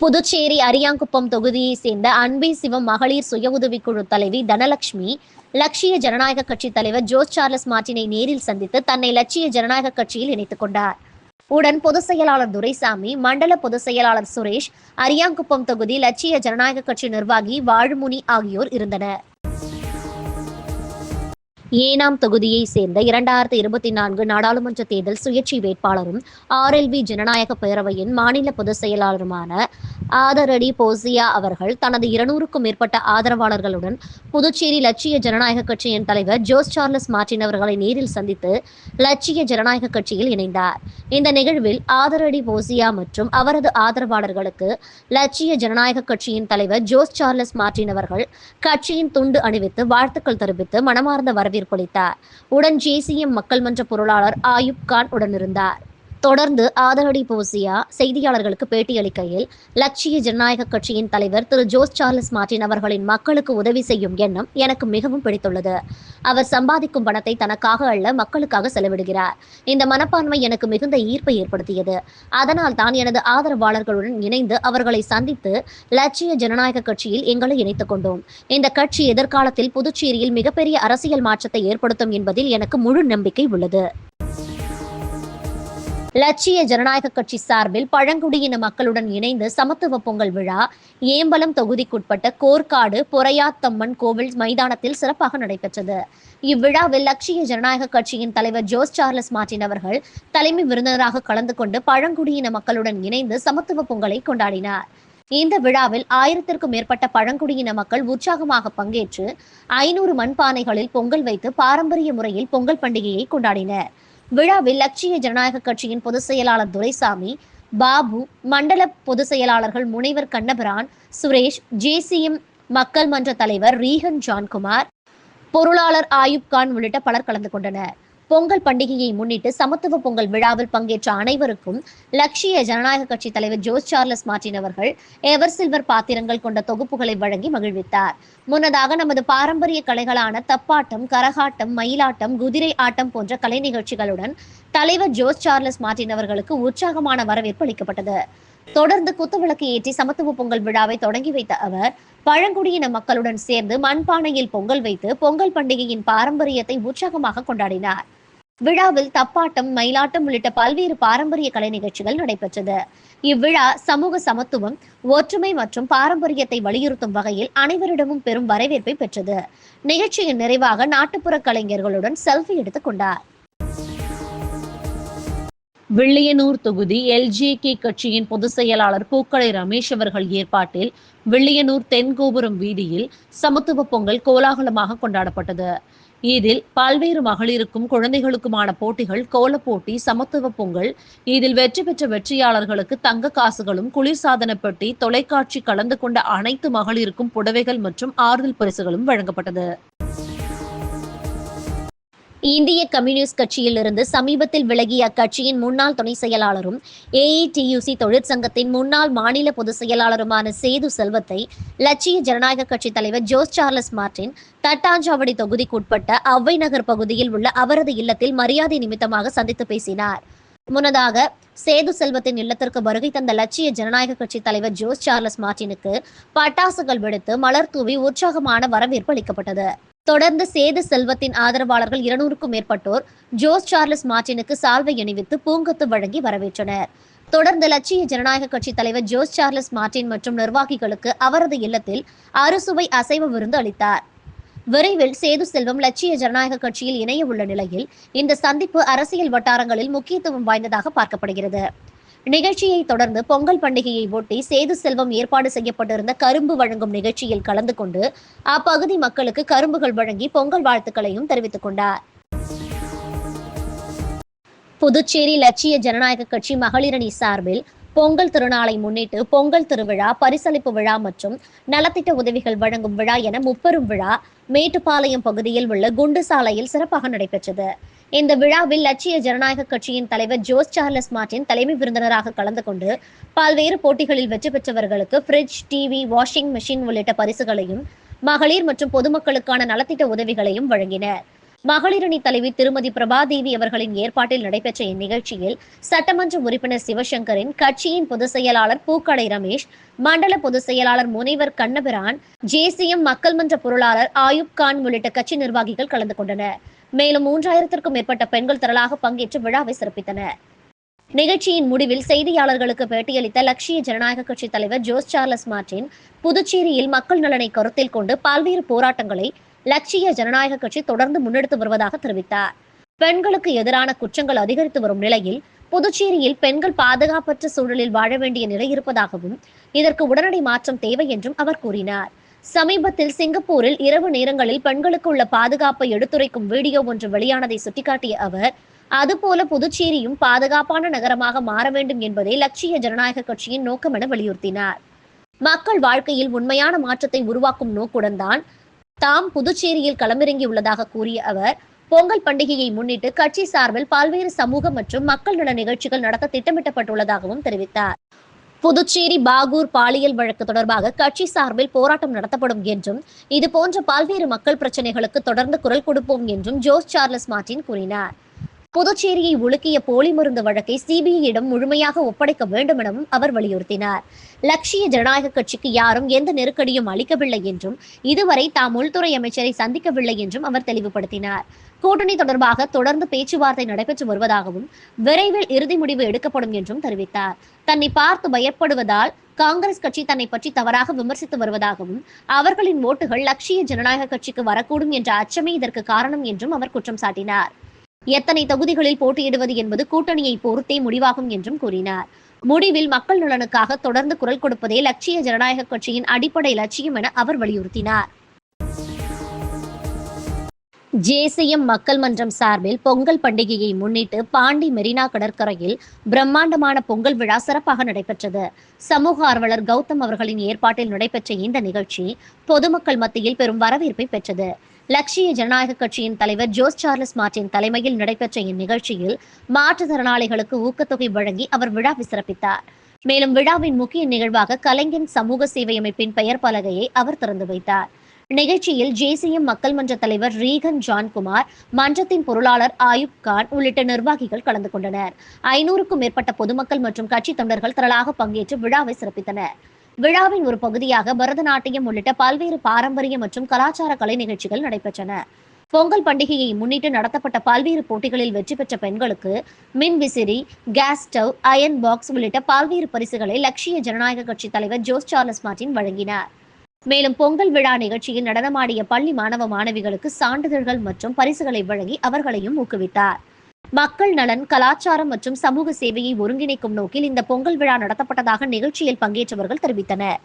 புதுச்சேரி அரியாங்குப்பம் தொகுதியை சேர்ந்த அன்பே சிவம் மகளிர் சுய உதவிக்குழு தலைவி தனலட்சுமி லட்சிய ஜனநாயக கட்சி தலைவர் ஜோஸ் சார்லஸ் மார்டினை நேரில் சந்தித்து தன்னை லட்சிய ஜனநாயக கட்சியில் இணைத்துக் கொண்டார். உடன் பொதுச் செயலாளர் துரைசாமி மண்டல பொதுச் செயலாளர் சுரேஷ் அரியாங்குப்பம் தொகுதி லட்சிய ஜனநாயக கட்சி நிர்வாகி வாழ்முனி ஆகியோர் இருந்தனர். ஏனாம் தொகுதியை சேர்ந்த இரண்டாயிரத்தி இருபத்தி நான்கு நாடாளுமன்ற தேர்தல் சுயேட்சை வேட்பாளரும் ஆர்எல்வி ஜனநாயக பேரவையின் மாநில பொதுச் செயலாளருமான ஆதரடி போசியா அவர்கள் தனது இருநூறுக்கும் மேற்பட்ட ஆதரவாளர்களுடன் புதுச்சேரி லட்சிய ஜனநாயக கட்சியின் தலைவர் ஜோஸ் சார்லஸ் மார்டின் அவர்களை நேரில் சந்தித்து லட்சிய ஜனநாயக கட்சியில் இணைந்தார். இந்த நிகழ்வில் ஆதரடி போசியா மற்றும் அவரது ஆதரவாளர்களுக்கு லட்சிய ஜனநாயக கட்சியின் தலைவர் ஜோஸ் சார்லஸ் மார்டின் அவர்கள் கட்சியின் துண்டு அணிவித்து வாழ்த்துக்கள் தெரிவித்து மனமார்ந்த வரவேற்பளித்தார் உடன் ஜேசிஎம் மக்கள் மன்ற பொருளாளர் ஆயுப் கான் உடனிருந்தார். தொடர்ந்து ஆதரடி போசியா செய்தியாளர்களுக்கு பேட்டியளிக்கையில் லட்சிய ஜனநாயக கட்சியின் தலைவர் திரு ஜோஸ் சார்லஸ் மார்டின் அவர்களின் மக்களுக்கு உதவி செய்யும் எண்ணம் எனக்கு மிகவும் பிடித்துள்ளது. அவர் சம்பாதிக்கும் பணத்தை தனக்காக அல்ல மக்களுக்காக செலவிடுகிறார். இந்த மனப்பான்மை எனக்கு மிகுந்த ஈர்ப்பை ஏற்படுத்தியது. அதனால் தான் எனது ஆதரவாளர்களுடன் இணைந்து அவர்களை சந்தித்து லட்சிய ஜனநாயக கட்சியில் எங்களை இணைத்துக் கொண்டோம். இந்த கட்சி எதிர்காலத்தில் புதுச்சேரியில் மிகப்பெரிய அரசியல் மாற்றத்தை ஏற்படுத்தும் என்பதில் எனக்கு முழு நம்பிக்கை உள்ளது. லட்சிய ஜனநாயக கட்சி சார்பில் பழங்குடியின மக்களுடன் இணைந்து சமத்துவ பொங்கல் விழா ஏம்பலம் தொகுதிக்குட்பட்ட கோர்க்காடு பொறையாத்தம்மன் கோவில் மைதானத்தில் சிறப்பாக நடைபெற்றது. இவ்விழாவில் லட்சிய ஜனநாயக கட்சியின் தலைவர் ஜோஸ் சார்லஸ் மார்டின் அவர்கள் தலைமை விருந்தினராக கலந்து கொண்டு பழங்குடியின மக்களுடன் இணைந்து சமத்துவ பொங்கலை கொண்டாடினார். இந்த விழாவில் ஆயிரத்திற்கும் மேற்பட்ட பழங்குடியின மக்கள் உற்சாகமாக பங்கேற்று ஐநூறு மண்பானைகளில் பொங்கல் வைத்து பாரம்பரிய முறையில் பொங்கல் பண்டிகையை கொண்டாடினர். விழாவில் லட்சிய ஜனநாயக கட்சியின் பொதுச் செயலாளர் துரைசாமி பாபு மண்டல பொதுச் செயலாளர்கள் முனைவர் கண்ணபிரான் சுரேஷ் ஜேசிஎம் மக்கள் மன்ற தலைவர் ரீஹன் ஜான்குமார் பொருளாளர் ஆயுப் கான் உள்ளிட்ட பலர் கலந்து கொண்டனர். பொங்கல் பண்டிகையை முன்னிட்டு சமத்துவ பொங்கல் விழாவில் பங்கேற்ற அனைவருக்கும் லட்சிய ஜனநாயக கட்சி தலைவர் ஜோஸ் சார்லஸ் மார்டின் அவர்கள் எவர் சில்வர் பாத்திரங்கள் கொண்ட தொகுப்புகளை வழங்கி மகிழ்வித்தார். முன்னதாக நமது பாரம்பரிய கலைகளான தப்பாட்டம் கரகாட்டம் மயிலாட்டம் குதிரை ஆட்டம் போன்ற கலை நிகழ்ச்சிகளுடன் தலைவர் ஜோஸ் சார்லஸ் மார்டின் அவர்களுக்கு உற்சாகமான வரவேற்பு அளிக்கப்பட்டது. தொடர்ந்து குத்துவிளக்கு ஏற்றி சமத்துவ பொங்கல் விழாவை தொடங்கி வைத்த அவர் பழங்குடியின மக்களுடன் சேர்ந்து மண்பானையில் பொங்கல் வைத்து பொங்கல் பண்டிகையின் பாரம்பரியத்தை உற்சாகமாக கொண்டாடினார். விழாவில் தப்பாட்டம் மயிலாட்டம் உள்ளிட்ட பல்வேறு பாரம்பரிய கலை நிகழ்ச்சிகள் நடைபெற்றது. இவ்விழா சமூக சமத்துவம் ஒற்றுமை மற்றும் பாரம்பரியத்தை வலியுறுத்தும் வகையில் அனைவரிடமும் பெரும் வரவேற்பை பெற்றது. நிகழ்ச்சியின் நிறைவாக நாட்டுப்புற கலைஞர்களுடன் செல்ஃபி எடுத்துக் கொண்டார். வில்லியனூர் தொகுதி எல்ஜேகே கட்சியின் பொதுச் செயலாளர் பூக்கடை ரமேஷ் அவர்கள் ஏற்பாட்டில் வில்லியனூர் தென்கோபுரம் வீதியில் சமத்துவ பொங்கல் கோலாகலமாக கொண்டாடப்பட்டது. இதில் பல்வேறு மகளிருக்கும் குழந்தைகளுக்குமான போட்டிகள் கோலப்போட்டி சமத்துவ பொங்கல் இதில் வெற்றி பெற்ற வெற்றியாளர்களுக்கு தங்க காசுகளும் குளிர்சாதன பெட்டி தொலைக்காட்சி கலந்து கொண்ட அனைத்து மகளிருக்கும் புடவைகள் மற்றும் ஆறுதல் பரிசுகளும் வழங்கப்பட்டது. இந்திய கம்யூனிஸ்ட் கட்சியிலிருந்து சமீபத்தில் விலகிய அக்கட்சியின் முன்னாள் துணை செயலாளரும் ஏஐடியூசி தொழிற்சங்கத்தின் முன்னாள் மாநில பொதுச் செயலாளருமான சேது செல்வத்தை லட்சிய ஜனநாயக கட்சி தலைவர் ஜோஸ் சார்லஸ் மார்டின் தட்டாஞ்சாவடி தொகுதிக்குட்பட்ட அவ்வை நகர் பகுதியில் உள்ள அவரது இல்லத்தில் மரியாதை நிமித்தமாக சந்தித்து பேசினார். முன்னதாக சேது செல்வத்தின் இல்லத்திற்கு வருகை தந்த லட்சிய ஜனநாயக கட்சி தலைவர் ஜோஸ் சார்லஸ் மார்டினுக்கு பட்டாசுகள் வெடித்து மலர் தூவி உற்சாகமான வரவேற்பு அளிக்கப்பட்டது. தொடர்ந்து சேது செல்வத்தின் ஆதரவாளர்கள் இருநூறுக்கும் மேற்பட்டோர் ஜோஸ் சார்லஸ் மார்டினுக்கு சால்வை அணிவித்து பூங்கொத்து வழங்கி வரவேற்றனர். தொடர்ந்து லட்சிய ஜனநாயக கட்சி தலைவர் ஜோஸ் சார்லஸ் மார்டின் மற்றும் நிர்வாகிகளுக்கு அவரது இல்லத்தில் அறுசுவை அசைவ விருந்து அளித்தார். விரைவில் சேது செல்வம் லட்சிய ஜனநாயக கட்சியில் இணைய உள்ள நிலையில் இந்த சந்திப்பு அரசியல் வட்டாரங்களில் முக்கியத்துவம் வாய்ந்ததாக பார்க்கப்படுகிறது. நிகழ்ச்சியை தொடர்ந்து பொங்கல் பண்டிகையை ஒட்டி சேது செல்வம் ஏற்பாடு செய்யப்பட்டிருந்த கரும்பு வழங்கும் நிகழ்ச்சியில் கலந்து கொண்டு அப்பகுதி மக்களுக்கு கரும்புகள் வழங்கி பொங்கல் வாழ்த்துக்களையும் தெரிவித்துக் கொண்டார். புதுச்சேரி லட்சிய ஜனநாயக கட்சி மகளிரணி சார்பில் பொங்கல் திருநாளை முன்னிட்டு பொங்கல் திருவிழா பரிசளிப்பு விழா மற்றும் நலத்திட்ட உதவிகள் வழங்கும் விழா என முப்பெரும் விழா மேட்டுப்பாளையம் பகுதியில் உள்ள குண்டு சாலையில் சிறப்பாக நடைபெற்றது. இந்த விழாவில் லட்சிய ஜனநாயக கட்சியின் தலைவர் ஜோஸ் சார்லஸ் மார்டின் தலைமை விருந்தினராக கலந்து கொண்டு பல்வேறு போட்டிகளில் வெற்றி பெற்றவர்களுக்கு ஃப்ரிட்ஜ் டிவி வாஷிங் மெஷின் உள்ளிட்ட பரிசுகளையும் மகளிர் மற்றும் பொதுமக்களுக்கான நலத்திட்ட உதவிகளையும் வழங்கினர். மகளிரணி தலைவி திருமதி பிரபாதேவி அவர்களின் ஏற்பாட்டில் நடைபெற்ற இந்நிகழ்ச்சியில் சட்டமன்ற உறுப்பினர் சிவசங்கரின் கட்சியின் பொதுச் செயலாளர் பூக்கடை ரமேஷ் மண்டல பொதுச் செயலாளர் முனைவர் கண்ணபிரான் ஜேசிஎம் மக்கள் மன்ற பொருளாளர் ஆயுப் கான் உள்ளிட்ட கட்சி நிர்வாகிகள் கலந்து கொண்டனர். மேலும் மூன்றாயிரத்திற்கும் மேற்பட்ட பெண்கள் திரளாக பங்கேற்று விழாவை சிறப்பித்தனர். நிகழ்ச்சியின் முடிவில் செய்தியாளர்களுக்கு பேட்டியளித்த லட்சிய ஜனநாயக கட்சி தலைவர் ஜோஸ் சார்லஸ் மார்டின் புதுச்சேரியில் மக்கள் நலனை கருத்தில் கொண்டு பல்வேறு போராட்டங்களை லட்சிய ஜனநாயக கட்சி தொடர்ந்து முன்னெடுத்து வருவதாக தெரிவித்தார். பெண்களுக்கு எதிரான குற்றங்கள் அதிகரித்து வரும் நிலையில் புதுச்சேரியில் பெண்கள் பாதுகாப்பற்ற சூழலில் வாழ வேண்டிய நிலை இருப்பதாகவும் இதற்கு உடனடி மாற்றம் தேவை என்றும் அவர் கூறினார். சமீபத்தில் சிங்கப்பூரில் இரவு நேரங்களில் பெண்களுக்கு உள்ள பாதுகாப்பை எடுத்துரைக்கும் வீடியோ ஒன்று வெளியானதை சுட்டிக்காட்டிய அவர் அதுபோல புதுச்சேரியும் பாதுகாப்பான நகரமாக மாற வேண்டும் என்பதே லட்சிய ஜனநாயக கட்சியின் நோக்கம் என வலியுறுத்தினார். மக்கள் வாழ்க்கையில் உண்மையான மாற்றத்தை உருவாக்கும் நோக்குடன் தான் தாம் புதுச்சேரியில் களமிறங்கியுள்ளதாக கூறிய அவர் பொங்கல் பண்டிகையை முன்னிட்டு கட்சி சார்பில் பல்வேறு சமூக மற்றும் மக்கள் நல நிகழ்ச்சிகள் நடத்த திட்டமிட்டப்பட்டுள்ளதாகவும் தெரிவித்தார். புதுச்சேரி பாகூர் பாலியல் வழக்கு தொடர்பாக கட்சி சார்பில் போராட்டம் நடத்தப்படும் என்றும் இது போன்ற பல்வேறு மக்கள் பிரச்சனைகளுக்கு தொடர்ந்து குரல் கொடுப்போம் என்றும் ஜோஸ் சார்லஸ் மார்டின் கூறினார். புதுச்சேரியை உலுக்கிய போலி மருந்து வழக்கை சிபிஐயிடம் முழுமையாக ஒப்படைக்க வேண்டும் எனவும் அவர் வலியுறுத்தினார். லட்சிய ஜனநாயக கட்சிக்கு யாரும் எந்த நெருக்கடியும் அளிக்கவில்லை என்றும் இதுவரை தாம் உள்துறை அமைச்சரை சந்திக்கவில்லை என்றும் அவர் தெளிவுபடுத்தினார். கூட்டணி தொடர்பாக தொடர்ந்து பேச்சுவார்த்தை நடைபெற்று வருவதாகவும் விரைவில் இறுதி முடிவு எடுக்கப்படும் என்றும் தெரிவித்தார். தன்னை பார்த்து பயப்படுவதால் காங்கிரஸ் கட்சி தன்னை பற்றி தவறாக விமர்சித்து வருவதாகவும் அவர்களின் ஓட்டுகள் லட்சிய ஜனநாயக கட்சிக்கு வரக்கூடும் என்ற அச்சமே இதற்கு காரணம் என்றும் அவர் குற்றம் சாட்டினார். எத்தனை தொகுதிகளில் போட்டியிடுவது என்பது கூட்டணியை பொறுத்தே முடிவாகும் என்றும் கூறினார். முடிவில் மக்கள் நலனுக்காக தொடர்ந்து குரல் கொடுப்பதே லட்சிய ஜனநாயக கட்சியின் அடிப்படை லட்சியம் என அவர் வலியுறுத்தினார். ஜேசிஎம் மக்கள் மன்றம் சார்பில் பொங்கல் பண்டிகையை முன்னிட்டு பாண்டி மெரினா கடற்கரையில் பிரம்மாண்டமான பொங்கல் விழா சிறப்பாக நடைபெற்றது. சமூக ஆர்வலர் கௌதம் அவர்களின் ஏற்பாட்டில் நடைபெற்ற இந்த நிகழ்ச்சி பொதுமக்கள் மத்தியில் பெரும் வரவேற்பை பெற்றது. லட்சிய ஜனநாயக கட்சியின் தலைவர் ஜோஸ் சார்லஸ் மார்டின் தலைமையில் நடைபெற்ற இந்நிகழ்ச்சியில் மாற்றுத்திறனாளிகளுக்கு ஊக்கத்தொகை வழங்கி அவர் விழாவை சிறப்பித்தார். மேலும் விழாவின் முக்கிய நிகழ்வாக கலைஞன் சமூக சேவை அமைப்பின் பெயர் பலகையை அவர் திறந்து வைத்தார். நிகழ்ச்சியில் ஜேசிஎம் மக்கள் மன்ற தலைவர் ரீகன் ஜான்குமார் மன்றத்தின் பொருளாளர் ஆயுப் கான் உள்ளிட்ட நிர்வாகிகள் கலந்து கொண்டனர். ஐநூறுக்கும் மேற்பட்ட பொதுமக்கள் மற்றும் கட்சி தொண்டர்கள் திரளாக பங்கேற்று விழாவை சிறப்பித்தனர். விழாவின் ஒரு பகுதியாக பரதநாட்டியம் உள்ளிட்ட பல்வேறு பாரம்பரிய மற்றும் கலாச்சார கலை நிகழ்ச்சிகள் நடைபெற்றன. பொங்கல் பண்டிகையை முன்னிட்டு நடத்தப்பட்ட பல்வேறு போட்டிகளில் வெற்றி பெற்ற பெண்களுக்கு மின் விசிறி கேஸ் ஸ்டவ் அயன் பாக்ஸ் உள்ளிட்ட பல்வேறு பரிசுகளை லட்சிய ஜனநாயக கட்சி தலைவர் ஜோஸ் சார்லஸ் மார்டின் வழங்கினார். மேலும் பொங்கல் விழா நிகழ்ச்சியில் நடனமாடிய பள்ளி மாணவ மாணவிகளுக்கு சான்றிதழ்கள் மற்றும் பரிசுகளை வழங்கி அவர்களையும் ஊக்குவித்தார். மக்கள் நலன் கலாச்சாரம் மற்றும் சமூக சேவையை ஒருங்கிணைக்கும் நோக்கில் இந்த பொங்கல் விழா நடத்தப்பட்டதாக நிகழ்ச்சியில் பங்கேற்றவர்கள் தெரிவித்தனர்.